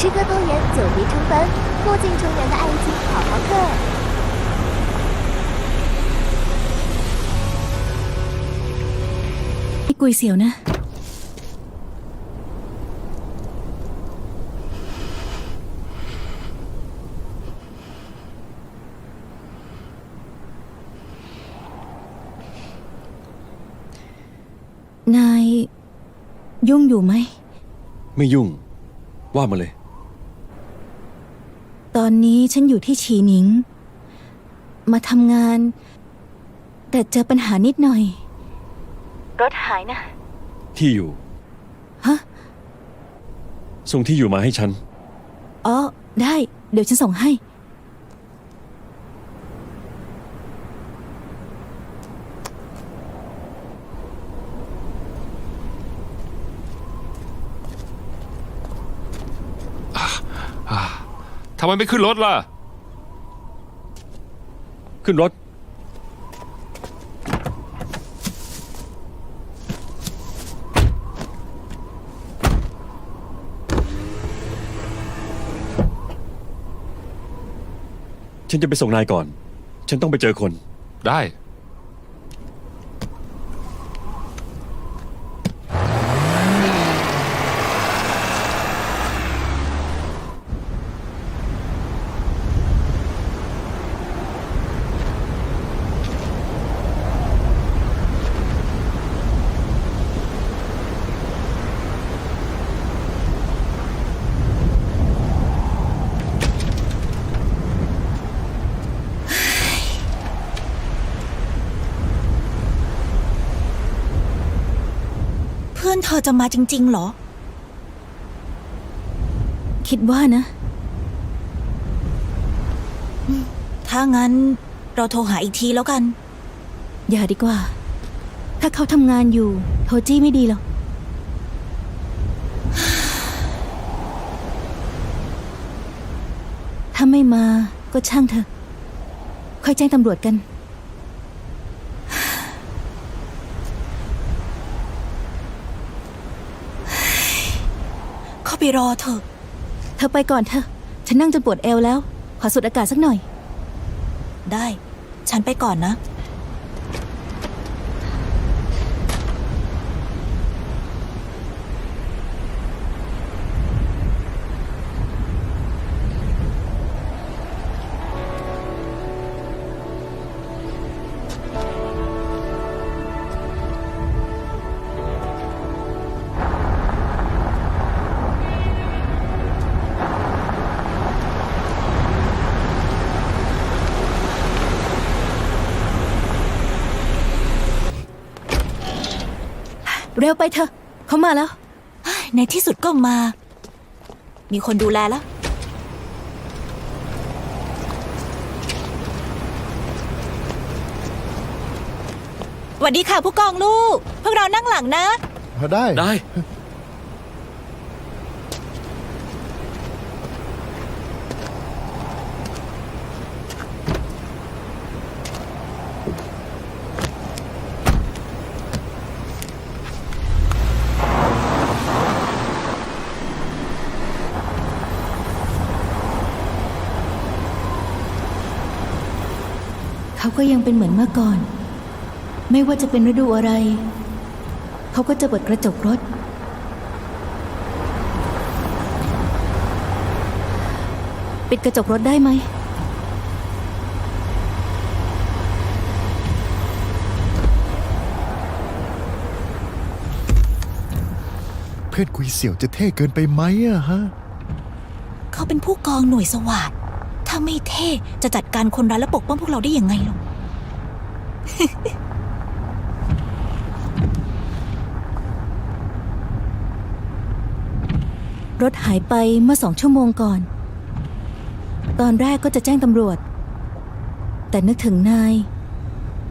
诗歌多元，久别重逢，破镜重圆的爱情好好课。 นี่กุยเสียวนะ นาย ยุ่งอยู่ไหม ไม่ยุ่ง ว่ามาเลย ต อนนี้ฉันอยู่ที่ฉีหนิง มาทำงาน แต่เจอปัญหานิดหน่อย รถหายนะ ที่อยู่ ฮะ ส่งที่อยู่มาให้ฉัน อ๋อ ได้ เดี๋ยวฉันส่งให้ ทำไมไม่ขึ้นรถล่ะ ขึ้นรถ ฉันจะไปส่งนายก่อน ฉันต้องไปเจอคน ได้ อนเธอจะมาจริง ๆ เหรอ คิดว่านะ ถ้างั้นเราโทรหาอีกทีแล้วกัน อย่าดีกว่า ถ้าเขาทำงานอยู่ โทรจี้ไม่ดีหรอก ถ้าไม่มาก็ช่างเถอะ ค่อยแจ้งตำรวจกัน เข้า ไปรอเถอะเธอไปก่อนเถอะ ฉันนั่งจนปวดเอวแล้ว ขอสูดอากาศสักหน่อย ได้ ฉันไปก่อนนะ เร็วไปเถอะ เขามาแล้ว ในที่สุดก็มา มีคนดูแลแล้ว สวัสดีค่ะผู้กองลูก พวกเรานั่งหลังนะ ได้ ได้ เขาก็ยังเป็นเหมือนเมื่อก่อน ไม่ว่าจะเป็นฤดูอะไร เขาก็จะเปิดกระจกรถ ปิดกระจกรถได้ไหมเพื่อนกุยเสี่ยวจะเท่เกินไปไหมอะฮะ เขาเป็นผู้กองหน่วยสวัสด ถ้าไม่เท่จะจัดการคนร้ายและปกป้องพวกเราได้ยังไงหรอรถหายไปเมื่อสองชั่วโมงก่อน ตอนแรกก็จะแจ้งตำรวจ แต่นึกถึงนาย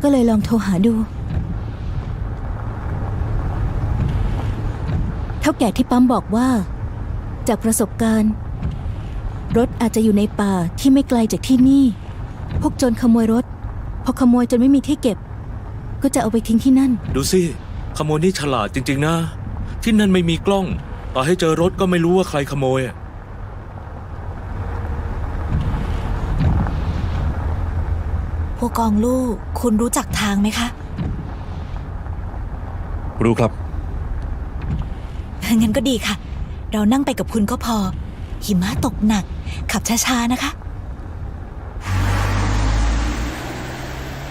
ก็เลยลองโทรหาดูเท่าแก่ที่ปั๊มบอกว่า จากประสบการณ์ รถอาจจะอยู่ในป่าที่ไม่ไกลจากที่นี่ พวกโจรขโมยรถ พอขโมยจนไม่มีที่เก็บ ก็จะเอาไปทิ้งที่นั่น ดูสิขโมยนี่ฉลาดจริง ๆ นะ ที่นั่นไม่มีกล้อง ต่อให้เจอรถก็ไม่รู้ว่าใครขโมยอะผู้กองลูก คุณรู้จักทางไหมคะ รู้ครับ งั้นก็ดีค่ะ เรานั่งไปกับคุณก็พอ หิมะตกหนัก ขับช้าๆนะคะ